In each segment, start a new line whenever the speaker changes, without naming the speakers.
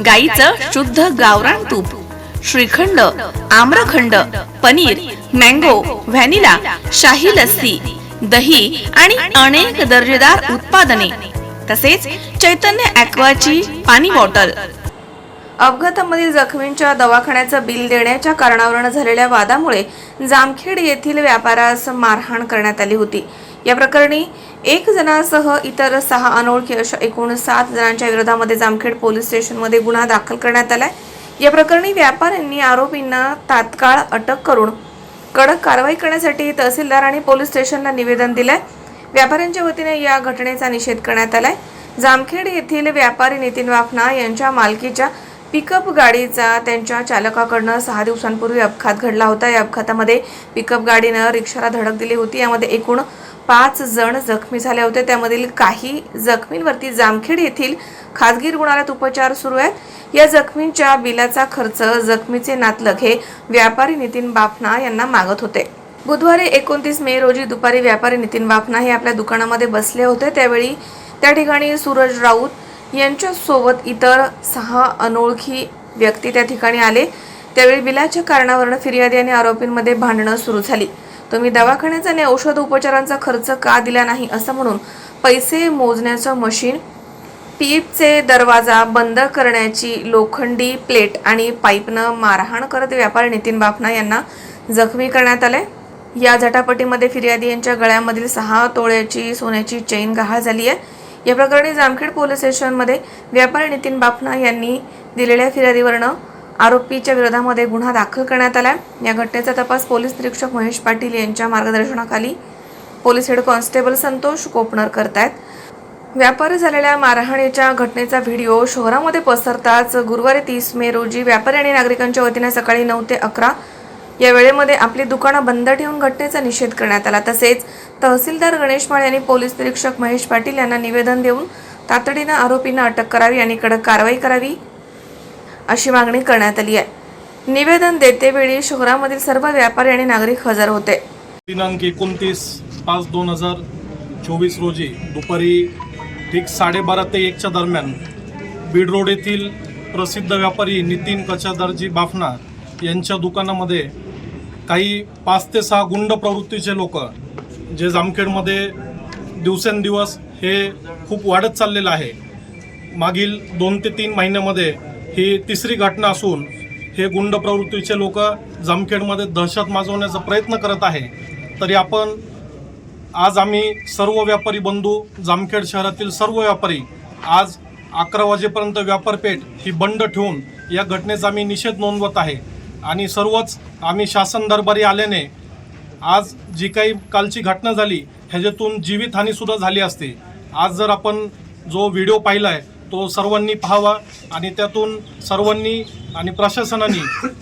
गाईचं शुद्ध गावरान तूप श्रीखंड आम्रखंड पनीर मँगो व्हॅनिला शाही लस्सी दही आणि अनेक दर्जेदार उत्पादने तसेच चैतन्य ॲक्वाची पाणी बॉटल. अपघातामधील जखमींच्या दवाखान्याचं बिल देण्याच्या कारणावरून झालेल्या वादामुळे जामखेड येथील व्यापारास मारहाण करण्यात आली होती. या प्रकरणी एक जणासह इतर सहा अनोळखी अशा एकूण सात जणांच्या विरोधामध्ये जामखेड पोलीस स्टेशनमध्ये गुन्हा दाखल करण्यात आलाय. या प्रकरणी व्यापाऱ्यांनी आरोपींना तात्काळ अटक करून कडक कारवाई करण्यासाठी तहसीलदार आणि पोलीस स्टेशनला निवेदन दिलंय. व्यापाऱ्यांच्या वतीने या घटनेचा निषेध करण्यात आलाय. जामखेड येथील व्यापारी नितीन वाफना यांच्या मालकीच्या पिकअप गाडीचा त्यांच्या चालकाकडनं सहा दिवसांपूर्वी अपघात घडला होता. या अपघातामध्ये पिकअप गाडीनं रिक्षाला धडक दिली होती. यामध्ये एकूण पाच जण जखमी झाले होते. त्यामधील काही जखमींवरती जामखेड येथील खासगी रुग्णालयात उपचार सुरू आहेत. या जखमींच्या बिलाचा खर्च जखमीचे नातलग हे व्यापारी नितीन बाफना यांना मागत होते. बुधवारी एकोणतीस मे रोजी दुपारी व्यापारी नितीन बाफना हे आपल्या दुकानामध्ये बसले होते. त्यावेळी त्या ठिकाणी सूरज राऊत यांच्यासोबत इतर सहा अनोळखी व्यक्ती त्या ठिकाणी आले. त्यावेळी बिलाच्या कारणावरून फिर्यादी आणि आरोपींमध्ये भांडणं सुरू झाली. तुम्ही दवाखान्याचा आणि औषध उपचारांचा खर्च का दिला नाही असं म्हणून पैसे मोजण्याचं मशीन टीपचे दरवाजा बंद करण्याची लोखंडी प्लेट आणि पाईपनं मारहाण करत व्यापारी नितीन बाफना यांना जखमी करण्यात आले या झटापटीमध्ये फिर्यादी यांच्या गळ्यामधील सहा तोळ्याची सोन्याची चेन गहाळ झाली आहे. या प्रकरणी जामखेड पोलीस स्टेशनमध्ये व्यापारी नितीन बाफना यांनी दिलेल्या फिर्यादीवरनं आरोपीच्या विरोधामध्ये गुन्हा दाखल करण्यात आला या घटनेचा तपास पोलीस निरीक्षक महेश पाटील यांच्या मार्गदर्शनाखाली police head constable Santosh Kopnar करतायत. व्यापारी झालेल्या मारहाणीच्या घटनेचा व्हिडिओ शहरामध्ये पसरताच गुरुवारी तीस मे रोजी व्यापारी आणि नागरिकांच्या वतीने सकाळी नऊ ते अकरा या वेळेमध्ये आपली दुकानं बंद ठेवून घटनेचा निषेध करण्यात आला. तसेच तहसीलदार गणेश माळे यांनी पोलीस निरीक्षक महेश पाटील यांना निवेदन देऊन तातडीनं आरोपींना अटक करावी आणि कडक कारवाई करावी. अशी मागणी करण्यात आली आहे. निवेदन देतेवेळी शहरामधील सर्व व्यापारी आणि नागरिक हजर होते.
दिनांक एकोणतीस पाच दोन हजार चोवीस रोजी दुपारी ठीक साडेबारा ते एकच्या दरम्यान बीड रोड येथील प्रसिद्ध व्यापारी नितीन कचादारजी बाफना यांच्या दुकानामध्ये काही पाच ते सहा गुंड प्रवृत्तीचे लोक जे जामखेडमध्ये दिवसेंदिवस हे खूप वाढत चाललेलं आहे. मागील दोन ते तीन महिन्यामध्ये ही तिसरी घटना असून हे गुंड प्रवृत्तीचे लोक जामखेडमध्ये दहशत माजवण्याचा प्रयत्न करत आहे. तरी आपण आज आम्ही सर्व व्यापारी बंधू जामखेड शहरातील सर्व व्यापारी आज अकरा वाजेपर्यंत व्यापारपेठ ही बंद ठेवून या घटनेचा आम्ही निषेध नोंदवत आहे. आणि सर्वच आम्ही शासन दरबारी आल्याने आज जी काही कालची घटना झाली ह्याच्यातून जीवितहानीसुद्धा झाली असते. आज जर आपण जो व्हिडिओ पाहिला आहे तो सर्वांनी पाहावा आणि त्यातून सर्वांनी आणि प्रशासनाने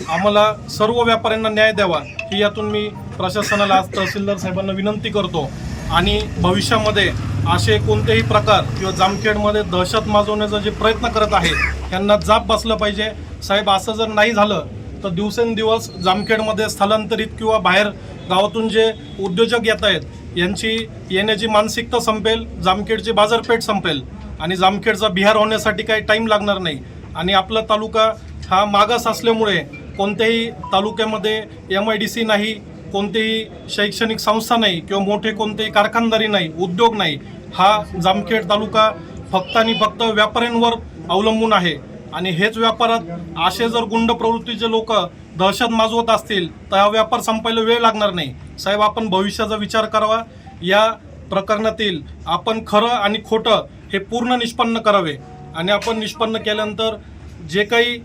आम्हाला सर्व व्यापाऱ्यांना न्याय द्यावा ही यातून मी प्रशासनाला आज तहसीलदार साहेबांना विनंती करतो. आणि भविष्यामध्ये असे कोणतेही प्रकार किंवा जामखेडमध्ये दहशत माजवण्याचा जे प्रयत्न करत आहे त्यांना जाप बसलं पाहिजे. साहेब असं जर नाही झालं तर दिवसेंदिवस जामखेडमध्ये स्थलांतरित किंवा बाहेर गावातून जे उद्योजक येत आहेत यांची येण्याची मानसिकता संपेल जामखेडची बाजारपेठ संपेल. आणि जामखेडचा बिहार होण्यासाठी काही टाईम लागणार नाही. आणि आपला तालुका हा मागास असल्यामुळे कोणत्याही तालुक्यामध्ये एम आय डी सी नाही कोणतेही शैक्षणिक संस्था नाही किंवा मोठे कोणतेही कारखानदारी नाही उद्योग नाही हा जामखेड तालुका फक्त आणि फक्त व्यापाऱ्यांवर अवलंबून आहे. आणि हेच व्यापारात असे जर गुंड प्रवृत्तीचे लोक दहशत माजवत असतील तर हा व्यापार संपायला वेळ लागणार नाही. साहेब आपण भविष्याचा विचार करावा. या प्रकरणातील आपण खरं आणि खोटं हे पूर्ण निष्पन्न करावे. आणि आपण निष्पन्न केल्यानंतर जे काही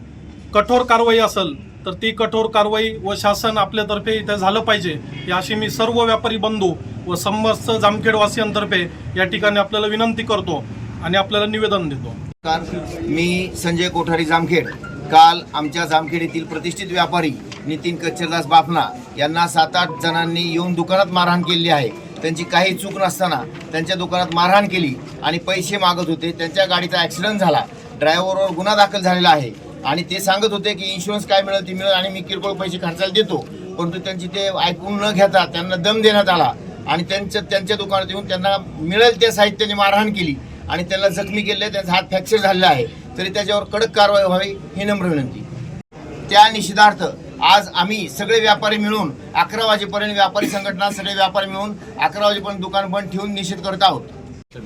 कठोर कारवाई असेल तर ती कठोर कारवाई व शासन आपल्यातर्फे इथे झालं पाहिजे या अशी मी सर्व व्यापारी बंधू व समस्त जामखेडवासियांतर्फे या ठिकाणी आपल्याला विनंती करतो आणि आपल्याला निवेदन देतो.
मी संजय कोठारी जामखेड. काल आमच्या जामखेड येथील प्रतिष्ठित व्यापारी नितीन कच्छरदास बाफना यांना सात आठ जणांनी येऊन दुकानात मारहाण केली आहे. त्यांची काही चूक नसताना त्यांच्या दुकानात मारहाण केली आणि पैसे मागत होते. त्यांच्या गाडीचा ॲक्सिडेंट झाला. ड्रायव्हरवर गुन्हा दाखल झालेला आहे. आणि ते सांगत होते की इन्शुरन्स काय मिळेल ते मिळेल आणि मी किरकोळ पैसे खर्चायला देतो. परंतु त्यांची ते ऐकून न घेता त्यांना दम देण्यात आला. आणि त्यांच्या त्यांच्या दुकानात येऊन त्यांना मिळेल त्या साहित्याने मारहाण केली. आणि त्यांना जखमी केले त्यांचा हात फ्रॅक्चर झालेला आहे. तरी त्याच्यावर कडक कारवाई व्हावी ही नम्र विनंती. त्या निषेधार्थ आज आम्ही सगळे व्यापारी मिळून अकरा वाजेपर्यंत व्यापारी संघटना सगळे व्यापारी मिळून अकरा वाजेपर्यंत दुकान बंद ठेवून निषेध करत आहोत.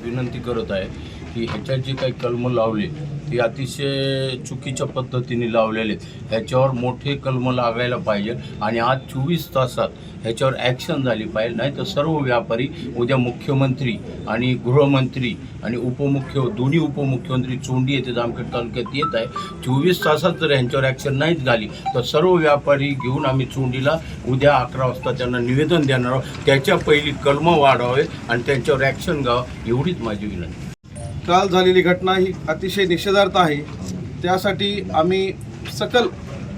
विनंती करत आहे की ह्याच्यात जी काही कलम लावली ती अतिशय चुकीच्या पद्धतीने लावलेले आहेत. ह्याच्यावर मोठे कलम लागायला पाहिजे आणि आज चोवीस तासात ह्याच्यावर ॲक्शन झाली पाहिजे. नाही तर सर्व व्यापारी उद्या मुख्यमंत्री आणि गृहमंत्री आणि उपमुख्य दोन्ही उपमुख्यमंत्री चोंडी येथे जामखेड तालुक्यात येत आहे. चोवीस तासात जर ह्यांच्यावर ॲक्शन नाहीच झाली तर सर्व व्यापारी घेऊन आम्ही चोंडीला उद्या अकरा वाजता त्यांना निवेदन देणार आहोत. त्याच्या पहिली कलमं वाढावे आणि त्यांच्यावर ॲक्शन घ्यावं एवढीच माझी विनंती.
काल झालेली घटना ही अतिशय निषेधार्थ आहे. त्यासाठी आम्ही सकल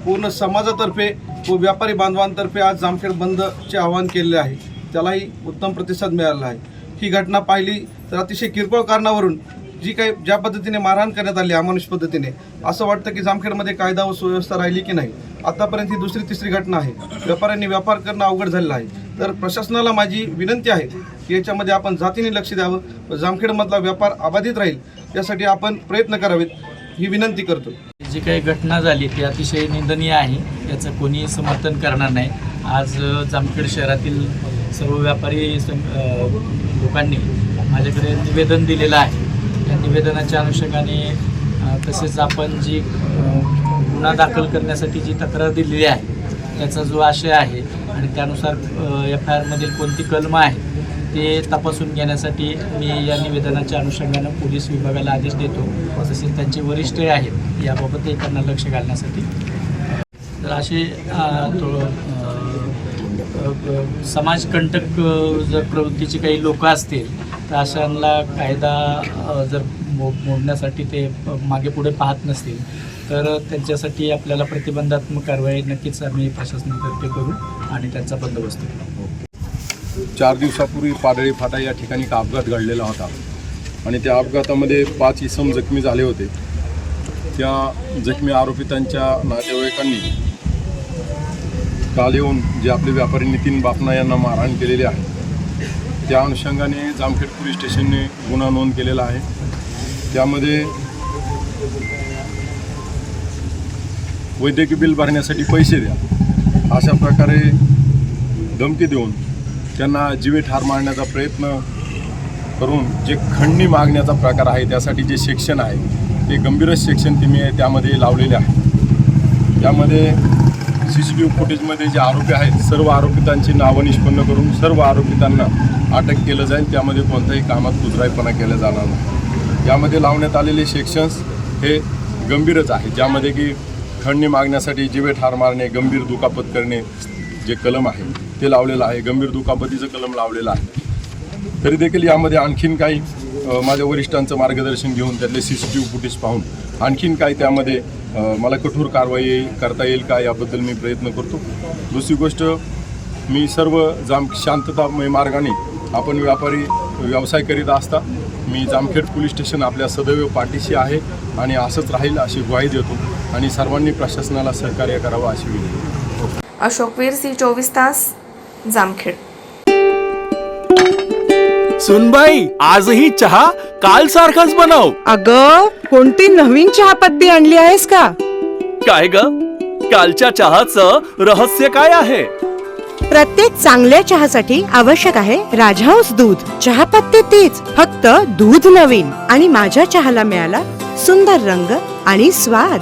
पूर्ण समाजातर्फे व व्यापारी बांधवांतर्फे आज जामखेड बंदचे आवाहन केलेले आहे. त्यालाही उत्तम प्रतिसाद मिळाला आहे. ही घटना पाहिली तर अतिशय किरकोळ कारणावरून जी काही ज्या पद्धतीने मारहाण करण्यात आली अमानुष पद्धतीने असं वाटतं की जामखेडमध्ये कायदा व सुव्यवस्था राहिली की नाही. आतापर्यंत ही दुसरी तिसरी घटना आहे. व्यापाऱ्यांनी व्यापार करणं अवघड झालेलं आहे. तर प्रशासनाला माझी विनंती आहे की याच्यामध्ये आपण जातीने लक्ष द्यावं जामखेडमधला व्यापार अबाधित राहील यासाठी आपण प्रयत्न करावेत ही विनंती करतो.
जी काही घटना झाली ती अतिशय निंदनीय आहे याचं कोणी समर्थन करणार नाही. आज जामखेड शहरातील सर्व व्यापारी सं- लोकांनी माझ्याकडे निवेदन दिलेलं आहे. या निवेदनाच्या अनुषंगाने तसेच आपण जी गुन्हा दाखल करण्यासाठी जी तक्रार दिलेली आहे त्याचा जो आशय आहे आणि त्यानुसार एफ आय आरमधील कोणती कलम आहे ते तपासून घेण्यासाठी मी या निवेदनाच्या अनुषंगानं पोलीस विभागाला आदेश देतो. तसेच त्यांचे वरिष्ठ आहेत याबाबतही त्यांना लक्ष घालण्यासाठी. तर असे तो, समाजकंटक जर प्रवृत्तीचे काही लोक असतील तर अशांना कायदा जर मो मोडण्यासाठी ते मागे पुढे पाहत नसतील तर त्यांच्यासाठी आपल्याला प्रतिबंधात्मक कारवाई नक्कीच आम्ही प्रशासनातर्फे करू आणि त्यांचा बंदोबस्त करू.
चार दिवसापूर्वी पाडळी फाटा या ठिकाणी एक अपघात घडलेला होता. आणि त्या अपघातामध्ये पाच इसम जखमी झाले होते. त्या जखमी आरोपितांच्या नातेवाईकांनी काल येऊन जे आपले व्यापारी नितीन बापना यांना मारहाण केलेली आहे. त्या अनुषंगाने जामखेड पोलीस स्टेशनने गुन्हा नोंद केलेला आहे. त्यामध्ये वैद्यकीय बिल भरण्यासाठी पैसे द्या. अशा प्रकारे धमकी देऊन त्यांना जीवे ठार मारण्याचा प्रयत्न करून जे खंडणी मागण्याचा प्रकार आहे त्यासाठी जे सेक्शन आहे ते गंभीरच सेक्शन ते मी त्यामध्ये लावलेले आहे. त्यामध्ये सी सी टी व्ही फुटेजमध्ये जे आरोपी आहेत सर्व आरोपितांची नावं निष्पन्न करून सर्व आरोपितांना अटक केलं जाईल. त्यामध्ये कोणत्याही कामात कुजराईपणा केला जाणार नाही. यामध्ये लावण्यात आलेले सेक्शन्स हे गंभीरच आहे. ज्यामध्ये की खंडणी मागण्यासाठी जीवे ठार मारणे गंभीर दुखापत करणे जे कलम आहे ते लावलेलं आहे. गंभीर दुखापतीचं कलम लावलेलं आहे. तरी देखील यामध्ये आणखीन काही माझ्या वरिष्ठांचं मार्गदर्शन घेऊन त्यातले C C T V footage पाहून आणखीन काही त्यामध्ये मला कठोर कारवाई करता येईल का याबद्दल मी प्रयत्न करतो. दुसरी गोष्ट मी सर्व जाम शांततामय मार्गाने आपण व्यापारी व्यवसाय करीत असता मी जामखेड पोलीस स्टेशन आपल्या सदैव पाठीशी आहे आणि असंच राहील अशी ग्वाही देतो. आणि सर्वांनी प्रशासनाला सहकार्य करावं अशी विनंती.
अशोक वीरसी चोवीस तास जामखेड.
सुनबाई आजही चहा काल सारखाच बनव.
अग कोणती नवीन चहापत्ती आणली आहेस का?
काय ग? कालच्या चहाचं रहस्य काय आहे?
प्रत्येक चांगल्या चहासाठी आवश्यक आहे राजहंस दूध. चहापत्ती तीच फक्त दूध नवीन. आणि माझ्या चहाला मिळाला सुंदर रंग आणि स्वाद.